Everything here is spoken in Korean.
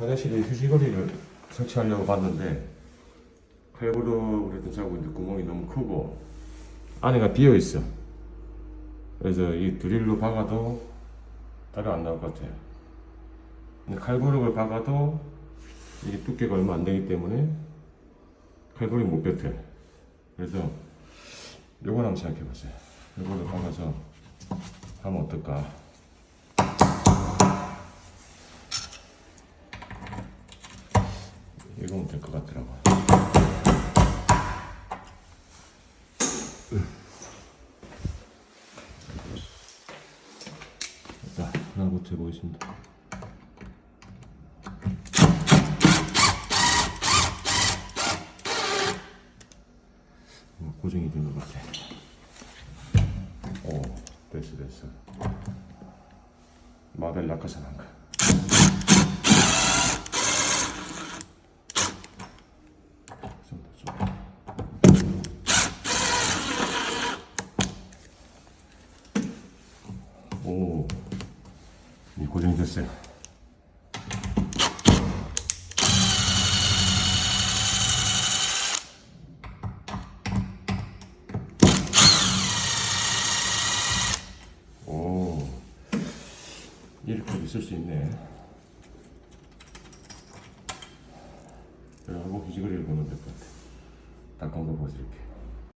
화장실에 휴지거리를 설치하려고 봤는데 그랬던 자고 이제 구멍이 너무 크고 안에가 비어 있어. 그래서 이 드릴로 박아도 따로 안 나올 것 같아요. 근데 칼부룩을 박아도 이게 두께가 얼마 안 되기 때문에 칼부룩이 못 뱉어요. 그래서 요걸 한번 생각해 보세요. 요거를 박아서 하면 어떨까? 이거면 될 것 같더라고. 자, 하나부터 해보겠습니다. 어, 고정이 된 것 같아. 오, 됐어, 됐어. 마벨 낙하산 한 거. 좀 더, 좀 더. 오, 이 고정이 됐어요. 오, 이렇게 있을 수 있네. 그리고 휴지거리를 보면 될 것 같아. 닦은 거 보여드릴게.